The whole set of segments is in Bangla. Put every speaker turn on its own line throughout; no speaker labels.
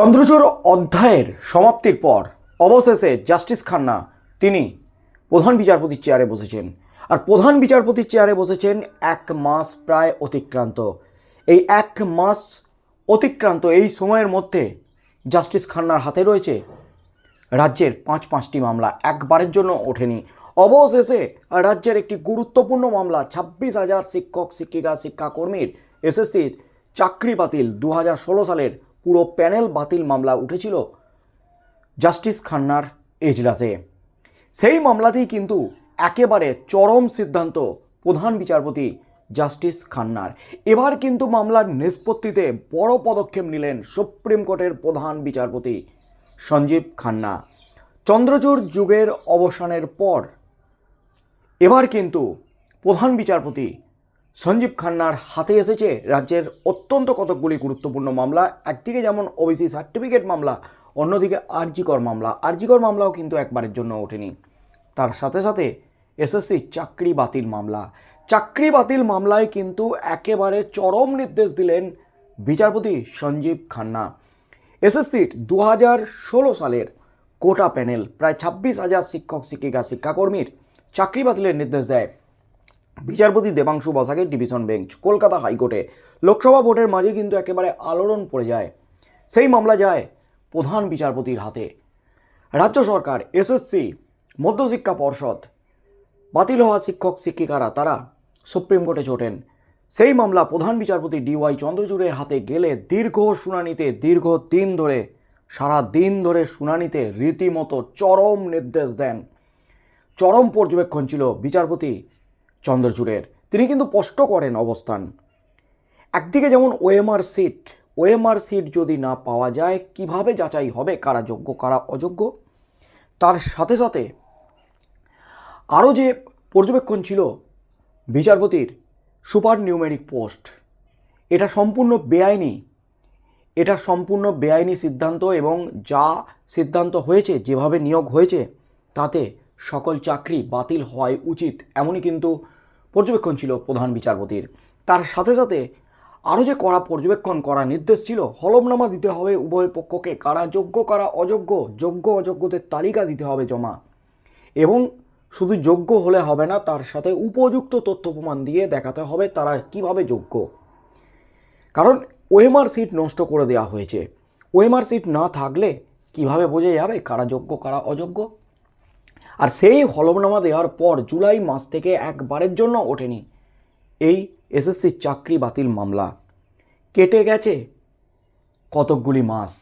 চন্দ্রচূড় অধ্যায়ের সমাপ্তির পর অবশেষে জাস্টিস খান্না, তিনি প্রধান বিচারপতির চেয়ারে বসেছেন। আর প্রধান বিচারপতির চেয়ারে বসেছেন এক মাস প্রায় অতিক্রান্ত। এই এক মাস অতিক্রান্ত এই সময়ের মধ্যে জাস্টিস খান্নার হাতে রয়েছে রাজ্যের পাঁচ পাঁচটি মামলা, একবারের জন্য ওঠেনি। অবশেষে রাজ্যের একটি গুরুত্বপূর্ণ মামলা, ছাব্বিশ হাজার শিক্ষক, শিক্ষিকা, শিক্ষাকর্মীর এসএসসির চাকরি বাতিল দু হাজার ষোলো সালের পুরো প্যানেল বাতিল মামলা উঠেছিল জাস্টিস খান্নার এজলাসে। সেই মামলাতেই কিন্তু একেবারে চরম সিদ্ধান্ত প্রধান বিচারপতি জাস্টিস খান্নার। এবার কিন্তু মামলার নিষ্পত্তিতে বড় পদক্ষেপ নিলেন সুপ্রিম কোর্টের প্রধান বিচারপতি সঞ্জীব খান্না। চন্দ্রচূড় যুগের অবসানের পর এবার কিন্তু প্রধান বিচারপতি সঞ্জীব খান্নার হাতে এসেছে রাজ্যের অত্যন্ত কতকগুলি গুরুত্বপূর্ণ মামলা। একদিকে যেমন ওবিসি সার্টিফিকেট মামলা, অন্যদিকে আরজিকর মামলা। আরজিকর মামলাও কিন্তু একবারের জন্য ওঠেনি। তার সাথে সাথে এসএসসি চাকরি বাতিল মামলা। চাকরি বাতিল মামলায় কিন্তু একেবারে চরম নির্দেশ দিলেন বিচারপতি সঞ্জীব খান্না। এসএসসির দু হাজার ষোলো সালের কোটা প্যানেল, প্রায় ছাব্বিশ হাজার শিক্ষক, শিক্ষিকা, শিক্ষাকর্মীর চাকরি বাতিলের নির্দেশ দেয়। বিচারপতি দেবাংশু বসাকের ডিভিশন বেঞ্চ, কলকাতা হাইকোর্টে। লোকসভা ভোটের মাঝে কিন্তু একেবারে আলোড়ন পড়ে যায়। সেই মামলা যায় প্রধান বিচারপতির হাতে। রাজ্য সরকার, এসএসসি, মধ্যশিক্ষা পর্ষদ, বাতিল হওয়া শিক্ষক, শিক্ষিকারা, তারা সুপ্রিম কোর্টে চোটেন সেই মামলা প্রধান বিচারপতি ডিওয়াই চন্দ্রচূড়ের হাতে গেলে দীর্ঘ শুনানিতে, দীর্ঘ দিন ধরে, সারা দিন ধরে শুনানিতে রীতিমতো চরম নির্দেশ দেন। চরম পর্যবেক্ষণ ছিল বিচারপতি চন্দ্রচূড়ের। তিনি কিন্তু স্পষ্ট করেন অবস্থান। একদিকে যেমন ওএমআর সিট ওএমআর সিট যদি না পাওয়া যায়, কীভাবে যাচাই হবে, কারা যোগ্য, কারা অযোগ্য? তার সাথে সাথে আরও যে পর্যবেক্ষণ ছিল, বিচারপতির সুপার নিউমেরিক পোস্ট, এটা সম্পূর্ণ বেআইনি। এটা সম্পূর্ণ বেআইনি সিদ্ধান্ত এবং যা সিদ্ধান্ত হয়েছে, যেভাবে নিয়োগ হয়েছে, তাতে সকল চাকরি বাতিল হওয়াই উচিত এমনই কিন্তু পর্যবেক্ষণ ছিল প্রধান বিচারপতির। তার সাথে সাথে আরও যে কড়া পর্যবেক্ষণ করা নির্দেশ ছিল, হলফনামা দিতে হবে, উভয় পক্ষকে কারা যোগ্য, কারা অযোগ্য, যোগ্য, অযোগ্যদের তালিকা দিতে হবে জমা। এবং শুধু যোগ্য হলে হবে না, তার সাথে উপযুক্ত তথ্য প্রমাণ দিয়ে দেখাতে হবে তারা কীভাবে যোগ্য। কারণ ওএমআর সিট নষ্ট করে দেওয়া হয়েছে। ওএমআর সিট না থাকলে কীভাবে বোঝা যাবে কারা যোগ্য, কারা অযোগ্য? আর সেই হলফনামা দেওয়ার পর জুলাই মাস থেকে একবারের জন্য ওঠেনি এই এসএসসির চাকরি বাতিল মামলা। কেটে গেছে কতকগুলি মাস।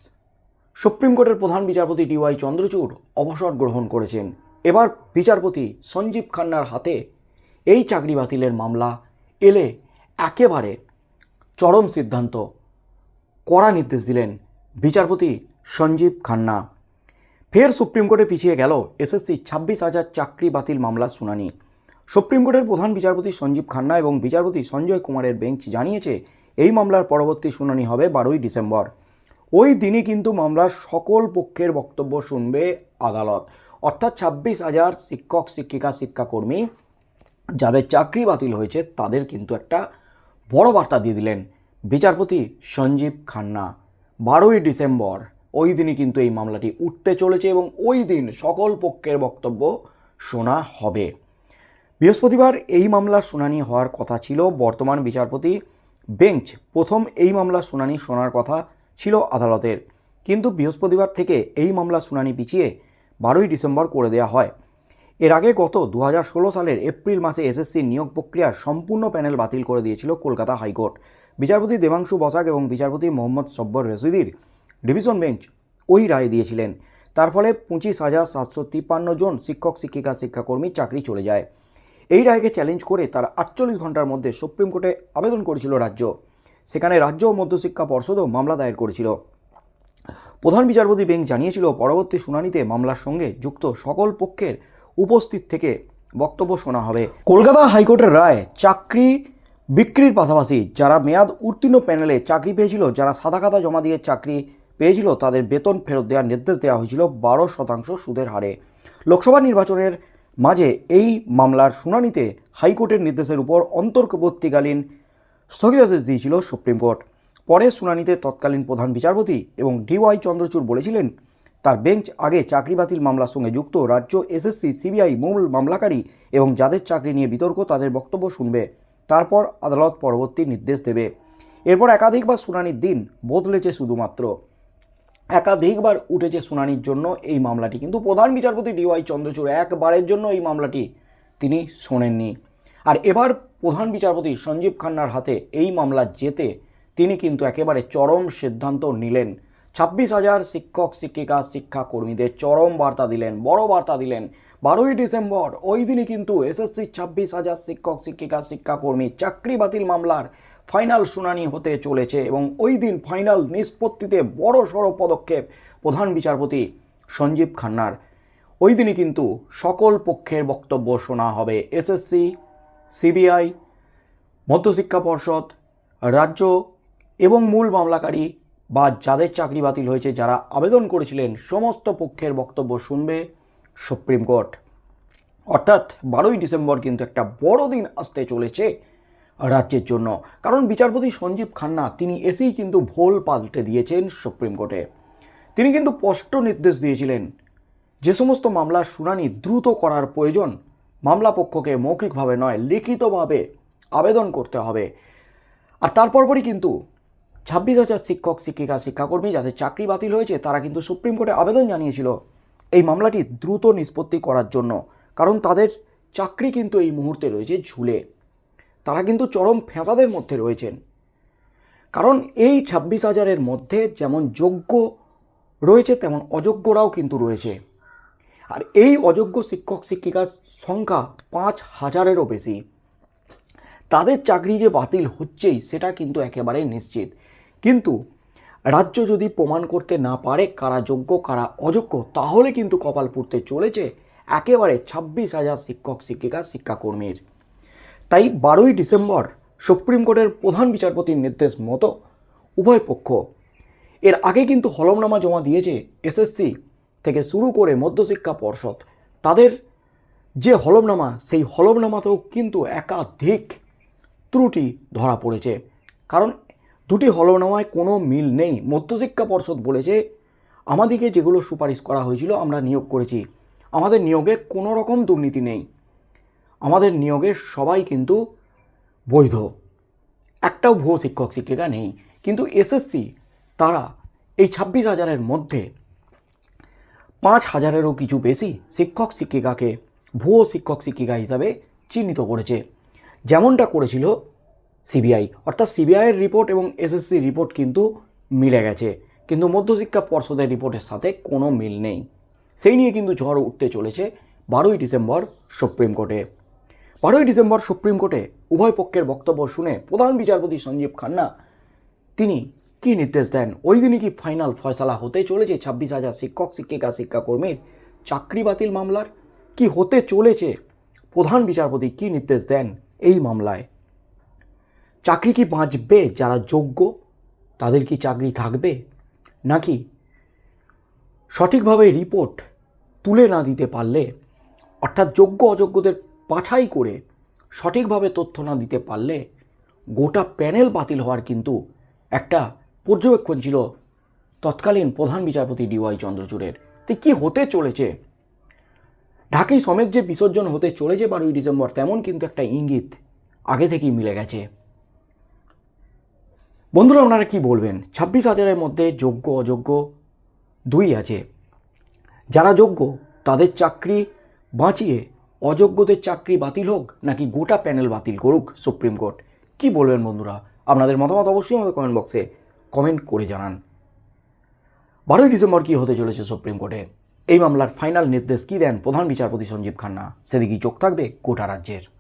সুপ্রিম কোর্টের প্রধান বিচারপতি ডিওয়াই চন্দ্রচূড় অবসর গ্রহণ করেছেন। এবার বিচারপতি সঞ্জীব খান্নার হাতে এই চাকরি বাতিলের মামলা এলে একেবারে চরম সিদ্ধান্ত। কড়া নির্দেশ দিলেন বিচারপতি সঞ্জীব খান্না। ফের সুপ্রিম কোর্টে পিছিয়ে গেল এসএসসি ছাব্বিশ হাজার চাকরি বাতিল মামলার শুনানি। সুপ্রিম কোর্টের প্রধান বিচারপতি সঞ্জীব খান্না এবং বিচারপতি সঞ্জয় কুমারের বেঞ্চ জানিয়েছে, এই মামলার পরবর্তী শুনানি হবে বারোই ডিসেম্বর। ওই দিনই কিন্তু মামলার সকল পক্ষের বক্তব্য শুনবে আদালত। অর্থাৎ ছাব্বিশ হাজার শিক্ষক, শিক্ষিকা, শিক্ষাকর্মী যাদের চাকরি বাতিল হয়েছে তাদের কিন্তু একটা বড় বার্তা দিয়ে দিলেন বিচারপতি সঞ্জীব খান্না। বারোই ডিসেম্বর। ওই দিনই কিন্তু এই মামলাটি উঠতে চলেছে এবং ওই দিন সকল পক্ষের বক্তব্য শোনা হবে। বৃহস্পতিবার এই মামলার শুনানি হওয়ার কথা ছিল। বর্তমান বিচারপতি বেঞ্চ প্রথম এই মামলার শুনানি শোনার কথা ছিল আদালতের। কিন্তু বৃহস্পতিবার থেকে এই মামলার শুনানি পিছিয়ে বারোই ডিসেম্বর করে দেওয়া হয়। এর আগে গত দু হাজার ষোলো সালের এপ্রিল মাসে এসএসসির নিয়োগ প্রক্রিয়ার সম্পূর্ণ প্যানেল বাতিল করে দিয়েছিল কলকাতা হাইকোর্ট। বিচারপতি দেবাংশু বসাক এবং বিচারপতি মোহাম্মদ সব্বর রশিদির ডিভিশন বেঞ্চ ওই রায় দিয়েছিলেন। তার ফলে পঁচিশ হাজার সাতশো তিপ্পান্ন জন শিক্ষক, শিক্ষিকা, শিক্ষাকর্মী চাকরি চলে যায়। এই রায়কে চ্যালেঞ্জ করে তারা আটচল্লিশ ঘণ্টার মধ্যে সুপ্রিম কোর্টে আবেদন করেছিল রাজ্য। সেখানে রাজ্য ও মধ্যশিক্ষা পর্ষদও মামলা দায়ের করেছিল। প্রধান বিচারপতি বেঞ্চ জানিয়েছিল, পরবর্তী শুনানিতে মামলার সঙ্গে যুক্ত সকল পক্ষের উপস্থিত থেকে বক্তব্য শোনা হবে। কলকাতা হাইকোর্টের রায় চাকরি বিক্রির পাশাপাশি যারা মেয়াদ উত্তীর্ণ প্যানেলে চাকরি পেয়েছিল, যারা সাদা খাতা জমা দিয়ে চাকরি পেয়েছিল, তাদের বেতন ফেরত দেওয়ার নির্দেশ দেওয়া হয়েছিল বারো শতাংশ সুদের হারে। লোকসভা নির্বাচনের মাঝে এই মামলার শুনানিতে হাইকোর্টের নির্দেশের উপর অন্তর্বর্তীকালীন স্থগিতাদেশ দিয়েছিল সুপ্রিম কোর্ট। পরে শুনানিতে তৎকালীন প্রধান বিচারপতি এবং ডিওয়াই চন্দ্রচূড় বলেছিলেন, তার বেঞ্চ আগে চাকরি বাতিল মামলার সঙ্গে যুক্ত রাজ্য এসএসসি সিবিআই মূল মামলাকারী এবং যাদের চাকরি নিয়ে বিতর্ক তাদের বক্তব্য শুনবে। তারপর আদালত পরবর্তী নির্দেশ দেবে। এরপর একাধিকবার শুনানির দিন বদলেছে শুধুমাত্র। একাধিকবার উঠেছে শুনানির জন্য এই মামলাটি। কিন্তু প্রধান বিচারপতি ডিওয়াই চন্দ্রচূড় একবারের জন্য এই মামলাটি তিনি শোনেননি। আর এবার প্রধান বিচারপতি সঞ্জীব খান্নার হাতে এই মামলা যেতে তিনি কিন্তু একেবারে চরম সিদ্ধান্ত নিলেন। ছাব্বিশ হাজার শিক্ষক, শিক্ষিকা, শিক্ষাকর্মীদের চরম বার্তা দিলেন, বড় বার্তা দিলেন। বারোই ডিসেম্বর ওই দিনই কিন্তু এসএসসি ছাব্বিশ হাজার শিক্ষক, শিক্ষিকা, শিক্ষাকর্মী চাকরি বাতিল মামলার ফাইনাল শুনানি হতে চলেছে এবং ওই দিন ফাইনাল নিষ্পত্তিতে বড় সড়ো পদক্ষেপ প্রধান বিচারপতি সঞ্জীব খান্নার। ওই দিনই কিন্তু সকল পক্ষের বক্তব্য শোনা হবে। এসএসসি, সিবিআই, মধ্যশিক্ষা পর্ষদ, রাজ্য এবং মূল মামলাকারী বা যাদের চাকরি বাতিল হয়েছে যারা আবেদন করেছিলেন সমস্ত পক্ষের বক্তব্য শুনবে সুপ্রিম কোর্ট। অর্থাৎ বারোই ডিসেম্বর কিন্তু একটা বড় দিন আসতে চলেছে। রাজ্যের জন্য। কারণ বিচারপতি সঞ্জীব খান্না, তিনি এসেই কিন্তু ভোল পাল্টে দিয়েছেন সুপ্রিম কোর্টে। তিনি কিন্তু স্পষ্ট নির্দেশ দিয়েছিলেন, যে সমস্ত মামলার শুনানি দ্রুত করার প্রয়োজন, মামলা পক্ষকে মৌখিকভাবে নয়, লিখিতভাবে আবেদন করতে হবে। আর তারপরপরই কিন্তু ছাব্বিশ হাজার শিক্ষক, শিক্ষিকা, শিক্ষাকর্মী যাদের চাকরি বাতিল হয়েছে, তারা কিন্তু সুপ্রিম কোর্টে আবেদন জানিয়েছিল এই মামলাটি দ্রুত নিষ্পত্তি করার জন্য। কারণ তাদের চাকরি কিন্তু এই মুহূর্তে রয়েছে ঝুলে। তারা কিন্তু চরম ফ্যাঁসাদের মধ্যে রয়েছেন। কারণ এই ছাব্বিশ হাজারের মধ্যে যেমন যোগ্য রয়েছে, তেমন অযোগ্যরাও কিন্তু রয়েছে। আর এই অযোগ্য শিক্ষক শিক্ষিকার সংখ্যা পাঁচ হাজারেরও বেশি। তাদের চাকরি যে বাতিল হচ্ছেই, সেটা কিন্তু একেবারে নিশ্চিত। কিন্তু রাজ্য যদি প্রমাণ করতে না পারে কারা যোগ্য, কারা অযোগ্য, তাহলে কিন্তু কপাল পুড়তে চলেছে একেবারে ছাব্বিশ হাজার শিক্ষক, শিক্ষিকা, শিক্ষাকর্মীর। তাই বারোই ডিসেম্বর সুপ্রিম কোর্টের প্রধান বিচারপতির নির্দেশ মতো উভয় পক্ষ এর আগে কিন্তু হলফনামা জমা দিয়েছে এসএসসি থেকে শুরু করে মধ্যশিক্ষা পর্ষদ। তাদের যে হলমনামা সেই হলফনামাতেও কিন্তু একাধিক ত্রুটি ধরা পড়েছে। কারণ দুটি হলফনামায় কোনো মিল নেই। মধ্যশিক্ষা পর্ষদ বলেছে, আমাদিকে যেগুলো সুপারিশ করা হয়েছিল আমরা নিয়োগ করেছি। আমাদের নিয়োগে কোনো রকম দুর্নীতি নেই। আমাদের নিয়োগে সবাই কিন্তু বৈধ। একটাও ভুয়ো শিক্ষক, শিক্ষিকা নেই। কিন্তু এসএসসি, তারা এই ছাব্বিশ হাজারের মধ্যে পাঁচ হাজারেরও কিছু বেশি শিক্ষক, শিক্ষিকাকে ভুয়ো শিক্ষক, শিক্ষিকা হিসাবে চিহ্নিত করেছে। যেমনটা করেছিল সিবিআই। অর্থাৎ সিবিআইয়ের রিপোর্ট এবং এসএসসি রিপোর্ট কিন্তু মিলে গেছে। কিন্তু মধ্যশিক্ষা পর্ষদের রিপোর্টের সাথে কোনো মিল নেই। সেই নিয়ে কিন্তু ঝড় উঠতে চলেছে বারোই ডিসেম্বর সুপ্রিম কোর্টে। বারোই ডিসেম্বর সুপ্রিম কোর্টে উভয় পক্ষের বক্তব্য শুনে প্রধান বিচারপতি সঞ্জীব খান্না, তিনি কি নির্দেশ দেন? ওই দিনই কি ফাইনাল ফয়সালা হতে চলেছে? ছাব্বিশ হাজার শিক্ষক, শিক্ষিকা, শিক্ষাকর্মীর চাকরি বাতিল মামলার? কি হতে চলেছে? প্রধান বিচারপতি কি নির্দেশ দেন এই মামলায়? চাকরি কি বাঁচবে যারা যোগ্য? তাদের কি চাকরি থাকবে? নাকি সঠিকভাবে রিপোর্ট তুলে না দিতে পারলে? অর্থাৎ যোগ্য অযোগ্যদের বাছাই করে সঠিকভাবে তথ্য না দিতে পারলে গোটা প্যানেল বাতিল হওয়ার কিন্তু একটা পর্যবেক্ষণ ছিল তৎকালীন প্রধান বিচারপতি ডিওয়াই চন্দ্রচূড়ের। তো কী হতে চলেছে? ঢাকাই সমেত যে বিসর্জন হতে চলেছে বারোই ডিসেম্বর, তেমন কিন্তু একটা ইঙ্গিত আগে থেকেই মিলে গেছে। বন্ধুরা, আপনারা কি বলবেন? ছাব্বিশ হাজারের মধ্যে যোগ্য, অযোগ্য দুই আছে। যারা যোগ্য, তাদের চাকরি বাঁচিয়ে অযোগ্যদের চাকরি বাতিল হোক নাকি গোটা প্যানেল বাতিল করুক সুপ্রিম কোর্ট? কি বলবেন বন্ধুরা? আপনাদের মতামত অবশ্যই আমাদের কমেন্ট বক্সে কমেন্ট করে জানান। বারোই ডিসেম্বর কী হতে চলেছে সুপ্রিম কোর্টে? এই মামলার ফাইনাল নির্দেশ কী দেন প্রধান বিচারপতি সঞ্জীব খান্না? সেদিকেই চোখ থাকবে গোটা রাজ্যের।